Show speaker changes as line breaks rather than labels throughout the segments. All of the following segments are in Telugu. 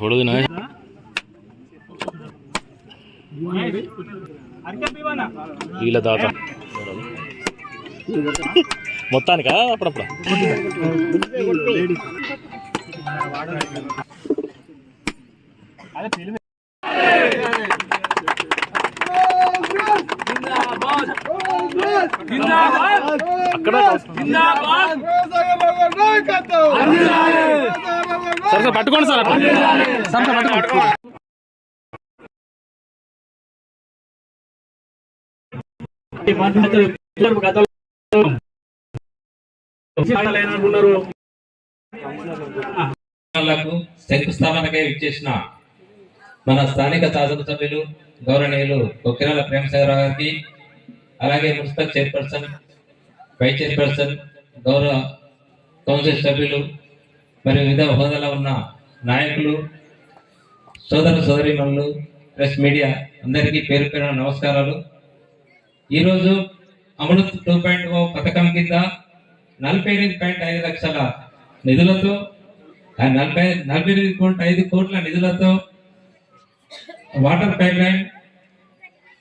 ఫోటో తినా? వీళ్ళ దాత మొత్తానికా? అప్పుడప్పుడు. సార్ సార్ పట్టుకోండి సార్ సార్ సార్ పట్టుకోండి
శంకుస్థాపనకై విచ్చేసిన మన స్థానిక శాసనసభ్యులు గౌరవనీయులు కొక్కిరాల ప్రేమసాగరరావు గారికి అలాగే మున్సిపల్ చైర్పర్సన్ వైస్ చైర్పర్సన్ గౌరవ కౌన్సిల్ సభ్యులు మరియు వివిధ హోదాలో ఉన్న నాయకులు సోదర సోదరిమణులు ప్రెస్ మీడియా అందరికీ పేరు పేరు నమస్కారాలు. ఈరోజు అమృత్ టూ పాయింట్ ఓ పథకం కింద నలభై ఎనిమిది పాయింట్ ఐదు లక్షల నిధులతో నలభై నలభై ఎనిమిది పాయింట్ ఐదు కోట్ల నిధులతో వాటర్ పైప్ లైన్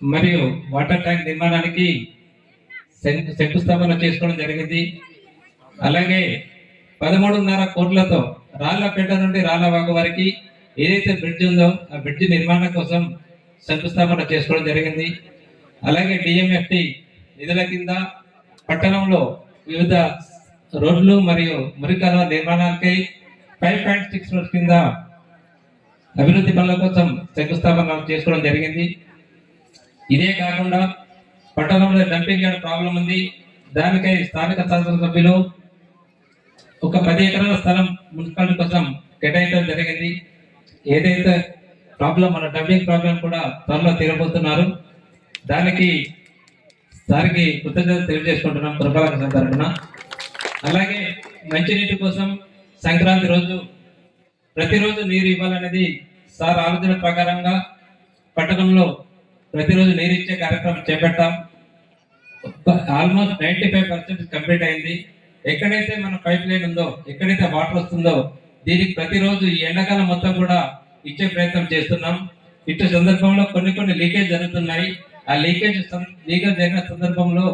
మరియు వాటర్ ట్యాంక్ నిర్మాణానికి శంకుస్థాపన చేసుకోవడం జరిగింది. అలాగే పదమూడున్నర కోట్లతో రాళ్ళపేట నుండి రాళ్ళవాగు వరకు ఏదైతే బ్రిడ్జ్ ఉందో ఆ బ్రిడ్జ్ నిర్మాణం కోసం శంకుస్థాపన చేసుకోవడం జరిగింది. అలాగే డిఎంఎఫ్టి నిధుల కింద పట్టణంలో వివిధ రోడ్లు మరియు మురికాల నిర్మాణాలకై ఫైవ్ పాయింట్ సిక్స్ రోడ్ కింద అభివృద్ధి పనుల కోసం శంకుస్థాపన చేసుకోవడం జరిగింది. ఇదే కాకుండా పట్టణంలో డంపింగ్ యార్డ్ ప్రాబ్లం ఉంది. దానికై స్థానిక శాసనసభ్యులు ఒక పది ఎకరాల స్థలం మున్సిపాలిటీ కోసం కేటాయించడం జరిగింది. ఏదైతే ప్రాబ్లం మన డంపింగ్ ప్రాబ్లం కూడా త్వరలో తీరబోతున్నారు. దానికి సారికి కృతజ్ఞతలు తెలియజేసుకుంటున్నాం పురపాలక తరఫున. అలాగే మంచినీటి కోసం సంక్రాంతి రోజు ప్రతిరోజు నీరు ఇవ్వాలనేది సార్ ఆలోచన ప్రకారంగా పట్టణంలో ప్రతిరోజు నీరు ఇచ్చే కార్యక్రమం చేపట్టాం. Almost ninety five percent complete అయింది. ఎక్కడైతే మన పైప్ లైన్ ఉందో ఎక్కడైతే వాటర్ వస్తుందో దీనికి ప్రతిరోజు ఈ ఎండాకాలం మొత్తం కూడా ఇచ్చే ప్రయత్నం చేస్తున్నాం. ఇటు సందర్భంలో కొన్ని కొన్ని లీకేజ్ జరుగుతున్నాయి. ఆ లీకేజ్ లీకేజ్ జరిగిన సందర్భంలో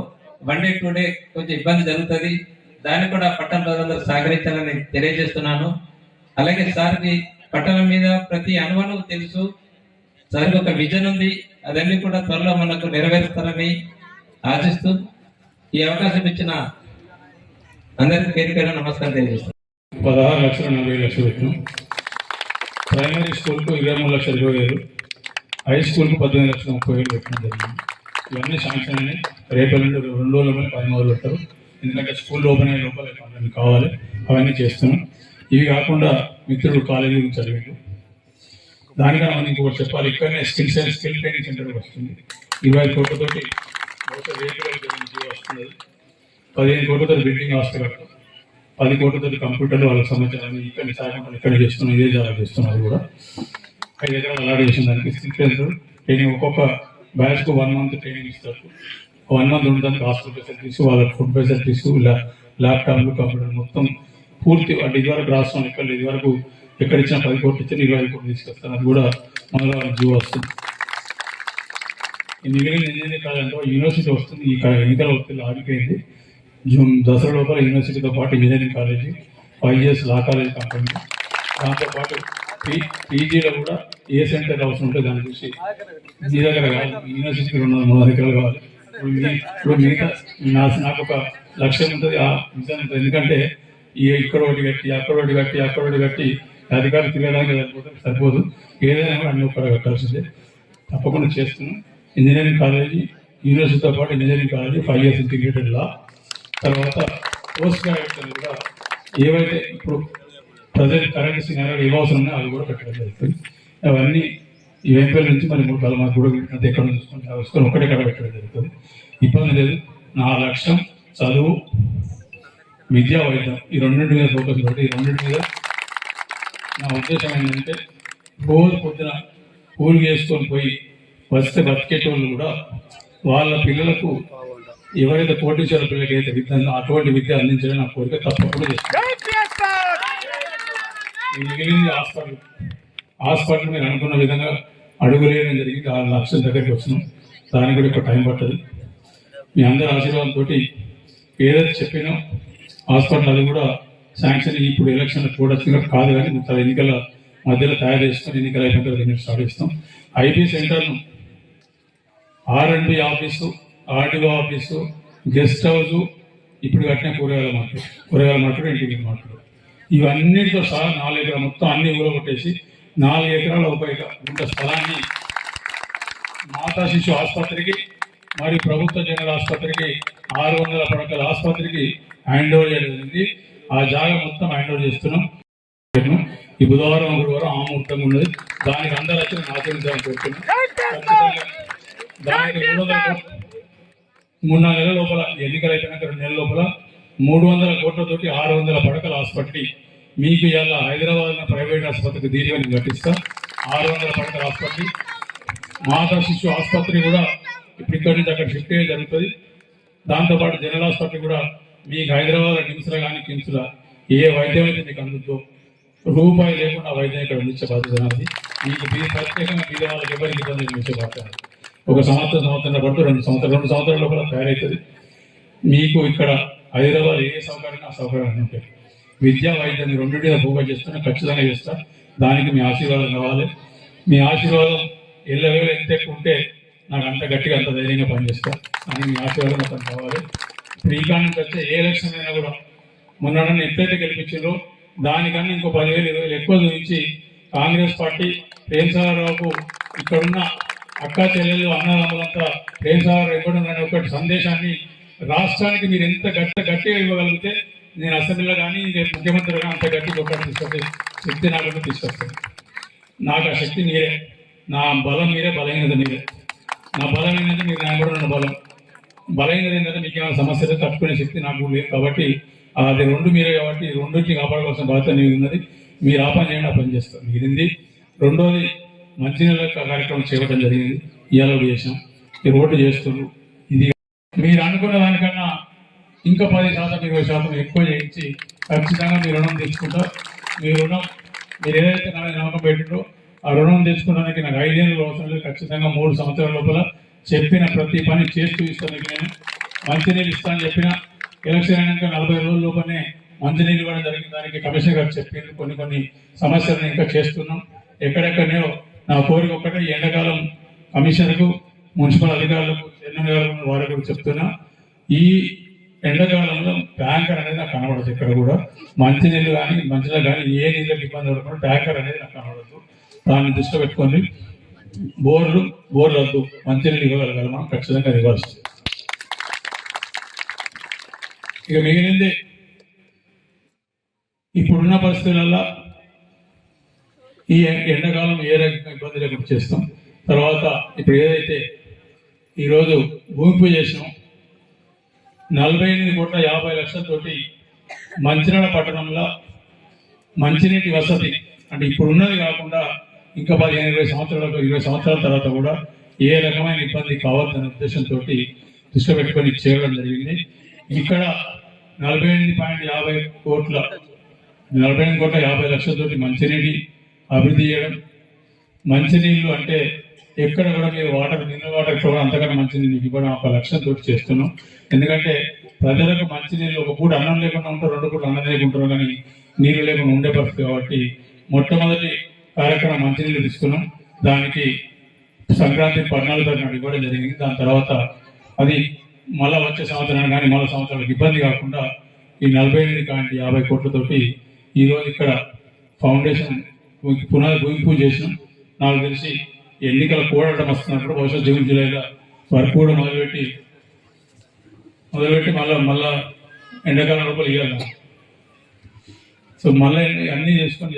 వన్ డే టూ డే కొంచెం ఇబ్బంది జరుగుతుంది. దాన్ని కూడా పట్టణ ప్రజలందరూ సహకరించాలని తెలియజేస్తున్నాను. అలాగే సార్కి పట్టణం మీద ప్రతి అనుభవం తెలుసు. సార్కి ఒక విజన్ ఉంది. అదన్నీ కూడా త్వరలో మనకు నెరవేరుస్తారని ఆశిస్తూ ఈ అవకాశం ఇచ్చిన అందరికి పేరు పేరు నమస్కారం తెలియజేస్తాను.
పదహారు లక్షల నలభై లక్షలు పెట్టినాం. ప్రైమరీ స్కూల్కు ఇరవై మూడు లక్షల ఇరవై వేలు హై స్కూల్కు పద్దెనిమిది లక్షల ముప్పై వేలు పెట్టడం జరిగింది. ఇవన్నీ శాంక్షన్ అని రేపు రెండు రెండు రోజుల పని మొదలు పెట్టారు ఎందుకంటే స్కూల్ ఓపెన్ అయ్యే లోపల కావాలి. అవన్నీ చేస్తున్నాం. ఇవి కాకుండా మిత్రుడు కాలేజీ నుంచి చదివిండు దానికన్నా మనం ఇంకొకటి చెప్పాలి ఇక్కడనే skill cell skill training centre వస్తుంది. ఇరవై కోట్లతోటి బహుశా రేపు వస్తుంది పదిహేను కోట్లతో బిల్డింగ్ హాస్టల్ పది కోట్లతో కంప్యూటర్లు వాళ్ళకి సంబంధించిన ఇక్కడ సాయం ఇక్కడ చేస్తున్నాం ఇదే జాగా చేస్తున్నారు కూడా. ఐదు ఎకరాలు అలాట్ చేసిన దానికి సిక్స్ ట్రైనింగ్ ఒక్కొక్క బ్యాచ్కు వన్ మంత్ ట్రైనింగ్ ఇస్తారు. వన్ మంత్ ఉండడానికి హాస్టల్ ఫెసిలిటీస్ వాళ్ళకి ఫుడ్ ఫెసిలిటీస్ ల్యాప్టాప్లు కంప్యూటర్ మొత్తం పూర్తి అంటే ఇదివరకు రాష్ట్రం ఇక్కడ ఇదివరకు ఎక్కడ ఇచ్చిన పది కోట్లు ఇచ్చిన ఇరవై కోట్లు తీసుకొస్తారు అది కూడా మంగళవారం జీవో వస్తుంది. ఈ మిగిలిన ఇంజనీరింగ్ కాలేజ్లో యూనివర్సిటీ వస్తుంది. ఈ ఎన్నికల ఒత్తిడి ఆగిపోయింది. జూన్ దసరా లోపల యూనివర్సిటీతో పాటు engineering college five years law college company. దాంతోపాటు పీ పీజీలో కూడా ఏ సెంటర్ అవసరం ఉంటే దాన్ని చూసి మీ దగ్గర కావాలి. యూనివర్సిటీకి రెండు వందల మూడు దగ్గర కావాలి. ఇప్పుడు మిగతా నాకు ఒక లక్ష్యం ఉంటుంది. ఆ ఉంటుంది ఎందుకంటే ఇక్కడ ఒకటి కట్టి అక్కడ ఒకటి కట్టి అక్కడ ఒకటి కట్టి అధికారులు తిరగడానికి సరిపోతుంది సరిపోదు. ఏదైనా కూడా అన్ని ఒక్కడ కట్టాల్సిందే. తప్పకుండా చేస్తున్నాం. ఇంజనీరింగ్ కాలేజీ యూనివర్సిటీతో పాటు engineering college five years integrated law. తర్వాత పోస్ట్ గ్రాడ్యుయేషన్ కూడా ఏవైతే ఇప్పుడు ప్రజెంట్ కరెంట్ సినారీ ఏం అవసరం ఉన్నాయో అవి కూడా పెట్టడం జరుగుతుంది. అవన్నీ ఈ వైపు నుంచి మరి మూడు కాలం కూడా అంత ఎక్కడ చూసుకుంటే ఒకటే కడ పెట్టడం జరుగుతుంది. ఇబ్బంది లేదు. నా లక్ష్యం చదువు విద్యా వైద్యం. ఈ రెండింటి మీద ఫోకస్ పెట్టి ఈ రెండింటి మీద నా ఉద్దేశం ఏంటంటే రోజు పొద్దున కూలి చేసుకొని పోయి వస్తే బతికేటోళ్ళు కూడా వాళ్ళ పిల్లలకు ఎవరైతే కోటీశ్వర పిల్లలకి అయితే విద్య అటువంటి విద్య అందించడం నా కోరిక తప్పకుండా చేస్తాను మిగిలింది హాస్పిటల్. హాస్పిటల్ మీరు అనుకున్న విధంగా అడుగులేయడం జరిగింది. ఆ లక్షల దగ్గరికి వచ్చినాం. దానికి కూడా ఎక్కువ టైం పట్టదు. మీ అందరి ఆశీర్వాదంతో ఏదైతే చెప్పినో హాస్పిటల్ కూడా శాంక్షన్ ఇప్పుడు ఎలక్షన్ చూడొచ్చు కాదు కానీ ఇంత ఎన్నికల మధ్యలో తయారు చేసుకొని ఎన్నికల అయిపోయిన తర్వాత స్టార్ట్ చేస్తాం. ఐబీ సెంటర్ను R and B office RDO office guest house ఇప్పుడు కట్టిన కూరగాయల మార్కెట్ కూరగాయల మార్కెట్ ఇంటికి మార్కెట్. ఇవన్నిటితో సహా నాలుగు ఎకరాలు మొత్తం అన్ని ఊరు కొట్టేసి నాలుగు ఎకరాల ఉపయోగ గుంట స్థలాన్ని మాతా శిశు ఆసుపత్రికి మరియు ప్రభుత్వ జనరల్ ఆసుపత్రికి ఆరు వందల పడకల ఆసుపత్రికి హ్యాండ్ ఓవర్ జరిగింది ఆ జాగా మొత్తం హ్యాండ్ ఓవర్ చేస్తున్నాం. ఈ బుధవారం గురువారం ఆమూర్తంగా ఉన్నది. దానికి అందరూ వచ్చి నేను ఆచరించాలని దానికి మూడు మూడు నాలుగు నెలల లోపల ఎన్నికలు అయిపోయినాక రెండు నెలల లోపల మూడు వందల కోట్లతోటి ఆరు వందల పడకల హాస్పిటల్ మీకు ఇలా హైదరాబాద్ ప్రైవేట్ ఆసుపత్రికి దీనిగా నేను కట్టిస్తా. ఆరు వందల పడకల హాస్పిటల్ మాతా శిశు ఆసుపత్రి కూడా ఇప్పుడు ఇక్కడి నుంచి అక్కడ షిఫ్ట్ అయ్యే జరుగుతుంది. దాంతోపాటు జనరల్ హాస్పిటల్ కూడా మీకు హైదరాబాద్ నిమ్స్లో కానీ కిమ్స్లో ఏ వైద్యం అయితే మీకు అందుతుందో రూపాయి లేకుండా వైద్యం ఇక్కడ అందించే బాధ్యత అనేది మీకు మీరు ప్రత్యేకంగా బీద వాళ్ళకి ఎవరికి ఇబ్బంది అందించే బాధ్యత ఒక సంవత్సరం సంవత్సరం పట్టు రెండు సంవత్సరాలు రెండు సంవత్సరాల లోపల తయారవుతుంది మీకు ఇక్కడ హైదరాబాద్ ఏ సౌకర్యం ఆ సౌకర్యాలు ఉంటాయి విద్యా వైద్యాన్ని రెండింటి భూగా చేస్తున్నా ఖచ్చితంగా చేస్తా. దానికి మీ ఆశీర్వాదం కావాలి. మీ ఆశీర్వాదం ఎల్లవేళ ఎంత ఎక్కువ ఉంటే నాకు అంత గట్టిగా అంత ధైర్యంగా పనిచేస్తా. అని మీ ఆశీర్వాదం మొత్తం కావాలి. ఇప్పుడు వస్తే ఏ ఎలక్షన్ అయినా కూడా మొన్న నన్ను ఎప్పుడైతే గెలిపించారో దానికన్నా ఇంకో పదివేలు ఇరవై ఎక్కువ చూపించి కాంగ్రెస్ పార్టీ ప్రేమసాగరరావుకు ఇక్కడున్న అక్క చెల్లెలు అన్నదమ్ములంతా ప్రేమసాగర్ ఎక్కడున్న ఒకటి సందేశాన్ని రాష్ట్రానికి మీరు ఎంత గట్టి గట్టిగా ఇవ్వగలిగితే నేను అసెంబ్లీలో కానీ రేపు ముఖ్యమంత్రిగా అంత గట్టి ఒకటి తీసుకొస్తే శక్తి నాకు తీసుకొస్తాను. నాకు ఆ శక్తి మీరే. నా బలం మీరే బలహీనత మీరే. నా బలం ఏంటంటే మీరు నా కూడా ఉన్న బలం. బలైనది ఏంటంటే మీకు ఏమైనా సమస్యలు తట్టుకునే శక్తి నాకు లేదు. కాబట్టి అది రెండు మీరే కాబట్టి రెండుకి కాపాడుకోవాల్సిన బాధ్యత నీకు ఉన్నది. మీరు ఆ పని చేయండి ఆ పని చేస్తారు మిగిలింది రెండోది మంచినీళ్ళ కార్యక్రమం చేయడం జరిగింది. ఇవాళ చేసాం ఈ రోడ్డు చేస్తున్నారు. ఇది మీరు అనుకున్న దానికన్నా ఇంకా పది శాతం ఇరవై శాతం ఎక్కువ చేయించి ఖచ్చితంగా మీ రుణం తీసుకుంటారు మీ రుణం మీరు ఏదైతే నా నమ్మకం పెట్టిండో ఆ రుణం తీసుకోవడానికి నాకు ఐదేళ్ళు అవసరం లేదు. ఖచ్చితంగా మూడు సంవత్సరాల లోపల చెప్పిన ప్రతి పని చేస్తూ ఇస్తాను మీకు నేను. మంచినీళ్ళు ఇస్తానని చెప్పిన ఎలక్షన్ అయినాక నలభై రోజుల లోపలనే మంచినీళ్ళు ఇవ్వడం జరిగింది. దానికి కమిషనర్ గారు చెప్పింది కొన్ని కొన్ని సమస్యలను ఇంకా చేస్తున్నాం. ఎక్కడెక్కడనే నా కోరిక ఒక్కటే ఎండాకాలం కమిషనర్కు మున్సిపల్ అధికారులకు ఎన్నో వారికి కూడా చెప్తున్నా ఈ ఎండాకాలంలో ట్యాంకర్ అనేది నాకు కనబడదు ఇక్కడ కూడా. మంచినీళ్ళు కానీ మంచిలో కానీ ఏ నీళ్ళకి ఇబ్బంది పడకుండా ట్యాంకర్ అనేది నాకు కనబడదు. దాన్ని దృష్టిలో పెట్టుకొని బోర్లు బోర్లు వద్దు మంచినీళ్ళు ఇవ్వగలగాలి మనం ఖచ్చితంగా అది ఇవ్వాల్సి ఇక మిగిలింది ఇప్పుడున్న పరిస్థితులలో ఈ ఎండాకాలం ఏ రకంగా ఇబ్బంది లేకుండా చేస్తాం. తర్వాత ఇప్పుడు ఏదైతే ఈరోజు భూమి పూజ చేసినాం నలభై ఎనిమిది కోట్ల యాభై లక్షలతోటి మంచిర్యాల పట్టణంలో మంచినీటి వసతి అంటే ఇప్పుడు ఉన్నది కాకుండా ఇంకా పదిహేను ఇరవై సంవత్సరాలకు ఇరవై సంవత్సరాల తర్వాత కూడా ఏ రకమైన ఇబ్బంది కావద్దనే ఉద్దేశంతో దృష్టి పెట్టుకొని చేయడం జరిగింది. ఇక్కడ నలభై ఎనిమిది పాయింట్ యాభై కోట్ల నలభై ఎనిమిది కోట్ల యాభై లక్షలతోటి మంచినీటి అభివృద్ధి చేయడం. మంచినీళ్ళు అంటే ఎక్కడ కూడా మీరు వాటర్ మినరల్ వాటర్ కూడా అంతకన్నా మంచినీళ్ళు ఇవ్వడం ఒక లక్ష్యంతో చేస్తున్నాం. ఎందుకంటే ప్రజలకు మంచినీళ్ళు ఒక పూట అన్నం లేకుండా ఉంటారు రెండు పూట అన్నం లేకుంటారు కానీ నీళ్ళు లేకుండా ఉండే పరిస్థితి కాబట్టి మొట్టమొదటి కార్యక్రమం మంచినీళ్ళు తీసుకున్నాం. దానికి సంక్రాంతి పద్నాలుగు తారీఖు ఇవ్వడం జరిగింది. దాని తర్వాత అది మళ్ళా వచ్చే సంవత్సరానికి కానీ మళ్ళీ సంవత్సరాలకు ఇబ్బంది కాకుండా ఈ నలభై ఎనిమిది కాంటి యాభై కోట్లతోటి ఈరోజు ఇక్కడ ఫౌండేషన్ పునాది భూమి పూజ చేసినాం. నాకు తెలిసి ఎన్నికల కూడటం వస్తున్నప్పుడు బహుశా జూన్ జూలైలో వర్క్ కూడా మొదలుపెట్టి మొదలుపెట్టి మళ్ళా మళ్ళా ఎండాకాలం లోపల ఇవ్వాలి సో మళ్ళీ అన్నీ చేసుకొని చేసుకొని